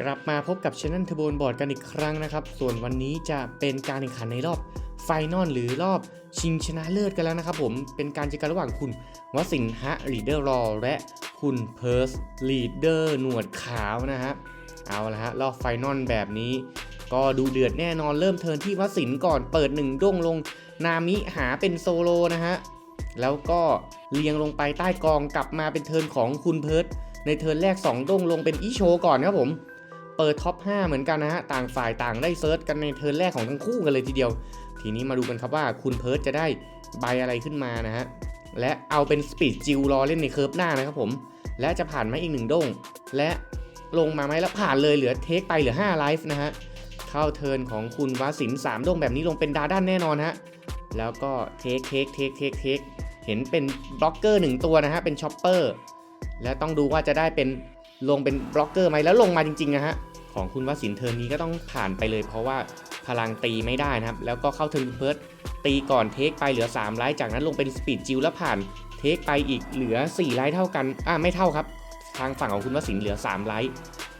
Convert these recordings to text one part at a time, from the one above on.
กลับมาพบกับช anel เทอร์โบอร์ดกันอีกครั้งนะครับ ส่วนวันนี้จะเป็นการแข่งขันในรอบไฟนอลหรือรอบชิงชนะเลิศกันแล้วนะครับผมเป็นการเจอกันระหว่างคุณวสินฮะลีดเดอร์รอและคุณเพิร์สลีดเดอร์หนวดขาวนะฮะเอาละฮะรอบไฟนอลแบบนี้ ก็ดูเดือดแน่นอนเริ่มเทินที่วสินก่อนเปิดหนึ่งด้งลง นามิหาเป็นโซโลนะฮะแล้วก็เลียงลงไปใต้กองกลับมาเป็นเทินของคุณเพิร์ดในเทินแรก 2 ด้งลงเป็นอีโชก่อนครับผม เปิดท็อป 5 เหมือนกันนะฮะ ต่างฝ่ายต่างได้เซิร์ชกันในเทิร์นแรกของทั้งคู่กันเลยทีเดียว ทีนี้มาดูกันครับว่าคุณเพิร์ดจะได้ใบอะไรขึ้นมานะฮะ และเอาเป็นสปีดจิลรอเล่นในเคิร์ฟหน้านะครับผม และจะผ่านไหมอีกหนึ่งด้ง และลงมาไหมแล้วผ่านเลยเหลือเทคไปเหลือ5ไลฟ์นะฮะ เข้าเทิร์นของคุณวาสิน3ด้งแบบนี้ลงเป็นดาด้านแน่นอนฮะ แล้วก็เทคเทคเทคเทคเทคเห็นเป็นบล็อกเกอร์หนึ่งตัวนะฮะเป็นช็อปเปอร์แล้วต้องดูว่าจะได้เป็นลงเป็นบล็อกเกอร์ไหมแล้วลงมาจริงๆนะฮะ ของคุณวสินเทิร์นนี้ก็ต้องผ่านไปเลย เพราะว่าพลังตีไม่ได้นะครับ แล้วก็เข้าเทิร์นคุณเพิร์ดตีก่อนเทคไปเหลือ3ไลท์จากนั้นลงเป็นสปีดจิลแล้วผ่านเทคไปอีกเหลือ4ไลท์เท่ากันอ่าไม่เท่าครับ ทางฝั่งของคุณวสินเหลือ3ไลท์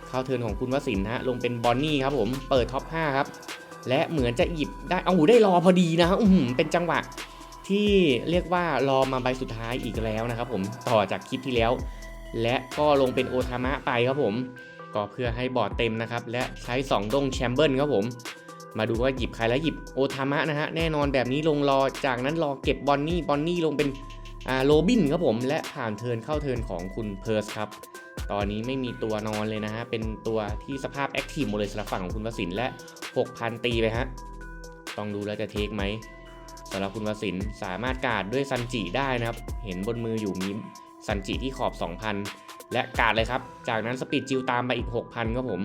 เข้าเทิร์นของคุณวสินฮะลงเป็นบอนนี่ครับผมเปิดท็อป5ครับและเหมือนจะหยิบได้เอาหูได้รอพอดีนะฮะอื้อหือเป็นจังหวะที่เรียกว่ารอมาใบสุดท้ายอีกแล้วนะครับผมต่อจากคลิปที่แล้ว และก็ลงเป็นโอทามะไปครับผม ก็เพื่อให้บอร์ดเต็มนะครับ และใช้2ดงแชมเบิลครับผม มาดูว่าหยิบใครแล้วหยิบโอทามะนะฮะแน่นอนแบบนี้ลงรอจากนั้นรอเก็บบอนนี่บอนนี่ลงเป็นอ่าโรบินครับผม และผ่านเทินเข้าเทินของคุณเพิร์สครับ ตอนนี้ไม่มีตัวนอนเลยนะฮะ เป็นตัวที่สภาพแอคทีฟหมดเลยสำหรับฝั่งของคุณวสินและ 6,000 ตีไปฮะ ต้องดูแล้วจะเทคไหมสำหรับคุณวสินสามารถการ์ดด้วยซันจิได้นะครับ เห็นบนมืออยู่มีซันจิที่ขอบ 2,000 และกาดเลยครับ จากนั้นสปีดจิวตามไปอีก 6,000ครับผม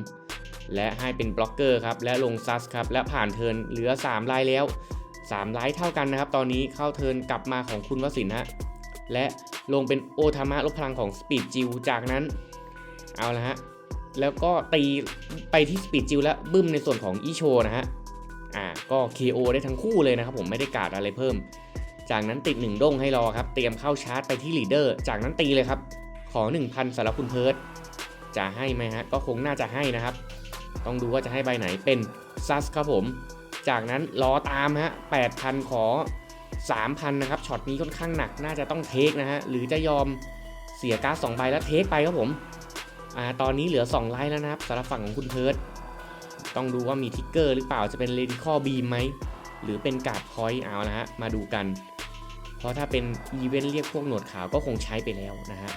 และให้เป็นบล็อกเกอร์ครับ และลงซัสครับและผ่านเทิร์นเหลือ 3 ลายแล้ว3ไลท์เท่ากันนะครับ ตอนนี้เข้าเทิร์นกลับมาของคุณวสินฮะและลงเป็นโอทามะลบพลังของสปีดจิวจากนั้นเอาละฮะแล้วก็ตีไปที่สปีดจิวและบึ้มในส่วนของอีโชนะฮะอ่าก็ KO ได้ทั้งคู่เลยนะครับผมไม่ได้กาดอะไรเพิ่ม จากนั้นติด1ด้งให้รอครับ เตรียมเข้าชาร์จไปที่ลีดเดอร์ จากนั้นตีเลยครับ ขอ 1,000สำหรับคุณเพิร์ดจะให้ไหมฮะ ก็คงน่าจะให้นะครับ ต้องดูว่าจะให้ใบไหนเป็นซัสครับผม จากนั้นรอตามฮะ8,000 ขอ 3,000 นะครับ ช็อตนี้ค่อนข้างหนัก น่าจะต้องเทคนะฮะ หรือจะยอมเสียการ์ด2ใบแล้วเทคไปครับผมอ่าตอนนี้เหลือ 2 ไลน์แล้วนะครับสำหรับฝั่งของคุณเพิร์ดต้องดูว่ามีทิกเกอร์หรือเปล่า จะเป็นเลดิคอบีมไหม หรือเป็นการ์ดพอยต์เอานะฮะ มาดูกัน เพราะถ้าเป็นอีเวนต์เรียกพวกหนวดขาวก็คงใช้ไปแล้วนะฮะ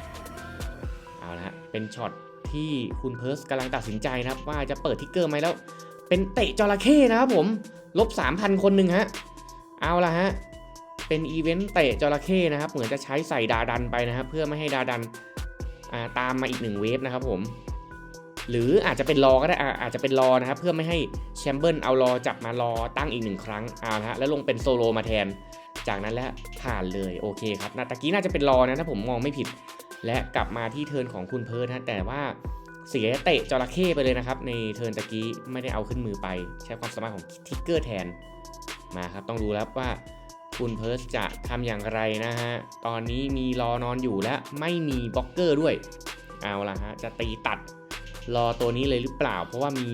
เอาละฮะเป็นช็อตที่คุณเพิร์สกำลังตัดสินใจนะครับ ว่าจะเปิดทิกเกอร์ไหมแล้ว เป็นเตะจระเข้นะครับผมลบ 3,000 คนหนึ่งฮะเอาละฮะเป็นอีเวนต์เตะจระเข้นะครับ เหมือนจะใช้ใส่ดาดันไปนะครับ เพื่อไม่ให้ดาดันาตามมาอีกหนึ่งเวฟนะครับผมหรืออาจจะเป็นรอก็ได้อ่าอาจจะเป็นรอนะครับเพื่อไม่ให้แชมเบิลเอารอจับมารอตั้งอีกหนึ่งครั้งเอาละฮะแล้วลงเป็นโซโลมาแทน จากนั้นแล้วผ่านเลยโอเคครับนาตะกี้น่าจะเป็นรอนะถ้าผมมองไม่ผิด และกลับมาที่เทิร์นของคุณเพิร์ทฮะแต่ว่าเสียเตะจระเข้ไปเลยนะครับ ในเทิร์นตะกี้ไม่ได้เอาขึ้นมือไปใช้ความสามารถของทิกเกอร์แทนมาครับต้องดูแล้วว่าคุณเพิร์สจะทำอย่างไรนะฮะ ตอนนี้มีรอนอนอยู่และไม่มีบล็อกเกอร์ด้วย เอาละฮะ จะตีตัดรอตัวนี้เลยหรือเปล่า เพราะว่ามี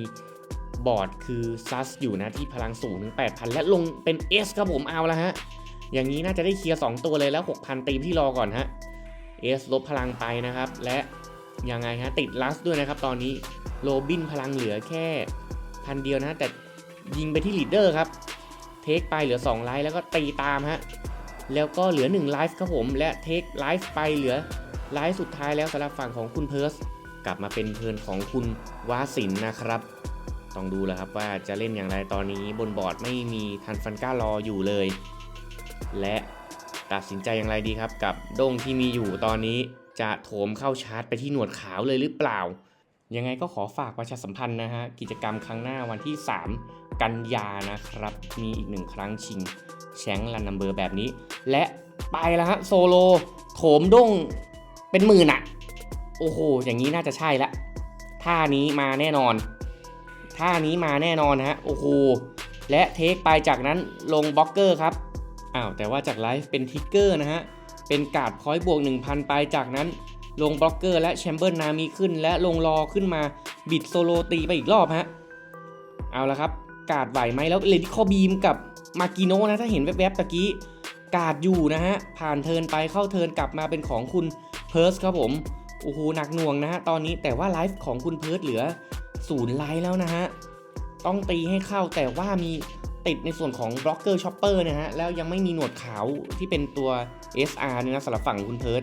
บอร์ดคือซัสอยู่นะที่พลังสูงถึง 8,000 และลงเป็น S ครับผมเอาละฮะ อย่างนี้น่าจะได้เคลียร์ 2 ตัวเลยแล้ว 6,000 ตีมที่รอก่อนฮะ S ลบพลังไปนะครับ และยังไงฮะติดลัสด้วยนะครับ ตอนนี้โรบินพลังเหลือแค่พันเดียวนะ แต่ยิงไปที่ลีดเดอร์ครับ เทคไปเหลือ 2 ไลฟ์แล้วก็ตีตามฮะแล้วก็เหลือ 1 ไลฟ์ครับผม และเทคไลฟ์ไปเหลือไลฟ์สุดท้ายแล้วสำหรับฝั่งของคุณเพิร์สกลับมาเป็นเทินของคุณวาสินนะครับ ต้องดูแล้วครับว่าจะเล่นอย่างไรตอนนี้บนบอร์ดไม่มีทันฟันก้ารออยู่เลย และ ตัดสินใจอย่างไรดีครับ กับด้งที่มีอยู่ตอนนี้จะโถมเข้าชาร์จไปที่หนวดขาวเลยหรือเปล่า ยังไงก็ขอฝากประชาสัมพันธ์นะฮะ กิจกรรมครั้งหน้าวันที่ 3 กันยานะครับ มีอีกหนึ่งครั้งชิงแชงลันนัมเบอร์แบบนี้ และไปแล้วฮะโซโลโถมด้งเป็นหมื่นอะโอ้โห อย่างนี้น่าจะใช่ละท่านี้มาแน่นอนท่านี้มาแน่นอนฮะโอ้โหและเทคไปจากนั้นลงบล็อกเกอร์ครับ อ้าวแต่ว่าจากไลฟ์เป็นทิกเกอร์นะฮะ เป็นการ์ดพอยต์บวก 1,000 ไปจากนั้นลงบล็อกเกอร์และแชมเบอร์นามีขึ้น และลงรอขึ้นมาบิดโซโลตีไปอีกรอบฮะ เอาละครับ กาดไหวไหมแล้วเลดี้คอบีมกับมากิโนนะถ้าเห็นแวบๆตะกี้ กาดอยู่นะฮะ ผ่านเทินไปเข้าเทินกลับมาเป็นของคุณเพิร์สครับผมโอ้โหหนักหน่วงนะฮะตอนนี้แต่ว่าไลฟ์ของคุณเพิร์สเหลือศูนย์ไลฟ์แล้วนะฮะต้องตีให้เข้าแต่ว่ามี ติดในส่วนของบล็อกเกอร์ช็อปเปอร์นะฮะ แล้วยังไม่มีหนวดขาวที่เป็นตัว SR เนี่ยนะสำหรับฝั่งคุณเพิร์ส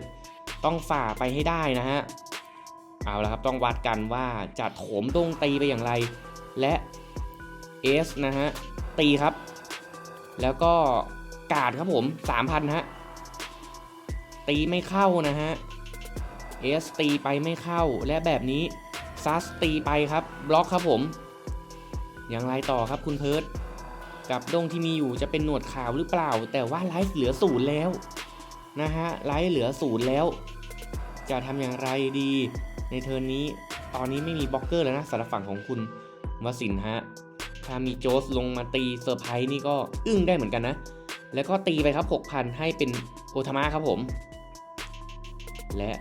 ต้องฝ่าไปให้ได้นะฮะ เอาละครับต้องวัดกันว่าจะโถมดงตีไปอย่างไร และ S นะฮะ ตีครับ แล้วก็กาดครับผม3,000ฮะ ตีไม่เข้านะฮะ S ตีไปไม่เข้าและแบบนี้ซัสตีไปครับบล็อกครับผม อย่างไรต่อครับคุณเพิร์ด กับดงที่มีอยู่จะเป็นหนวดขาวหรือเปล่า แต่ว่าไลฟ์เหลือศูนย์แล้วนะฮะไลฟ์เหลือศูนย์แล้ว จะทำอย่างไรดีในเทิร์นนี้ ตอนนี้ไม่มีบล็อกเกอร์แล้วนะสำหรับฝั่งของคุณวสินฮะถ้ามีโจสลงมาตีเซอร์ไพรส์นี่ก็อึ้งได้เหมือนกันนะ แล้วก็ตีไปครับ 6,000 ให้เป็นโอทามะครับผม และ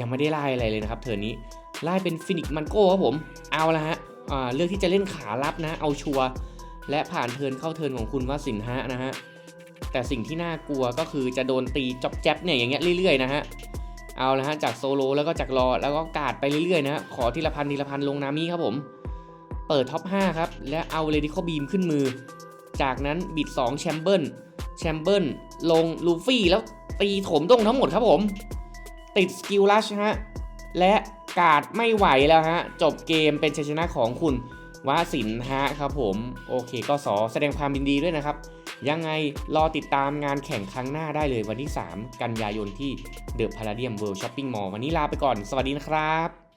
ยังไม่ได้ไล่อะไรเลยนะครับ เทิร์นนี้ไล่เป็นฟินิกมันโก้ครับผม เอาละฮะเลือกที่จะเล่นขารับนะ เอาชัวร์ และผ่านเทินเข้าเทินของคุณวสินฮะนะฮะ แต่สิ่งที่น่ากลัวก็คือจะโดนตีจ็อบแจ๊บเนี่ยอย่างเงี้ยเรื่อยๆนะฮะ เอาละฮะจากโซโลแล้วก็จากรอแล้วก็กาดไปเรื่อยๆนะฮะขอทีละพันทีละพันลงนามิครับผม เปิดท็อป 5 ครับ และเอาเลดิคอบีมขึ้นมือ จากนั้นบิด 2 แชมเบิลแชมเบิลลงลูฟี่แล้วตีโถมดงทั้งหมดครับผม ติดสกิลลัชฮะและกาดไม่ไหวแล้วฮะ จบเกมเป็นชัยชนะของคุณ วาสินฮะครับผม โอเคก็สอแสดงความยินดีด้วยนะครับ ยังไงรอติดตามงานแข่งครั้งหน้าได้เลยวันที่ 3 กันยายนที่เดอะพาราเดียมเวิลด์ช้อปปิ้งมอลล์วันนี้ลาไปก่อน สวัสดีนะครับ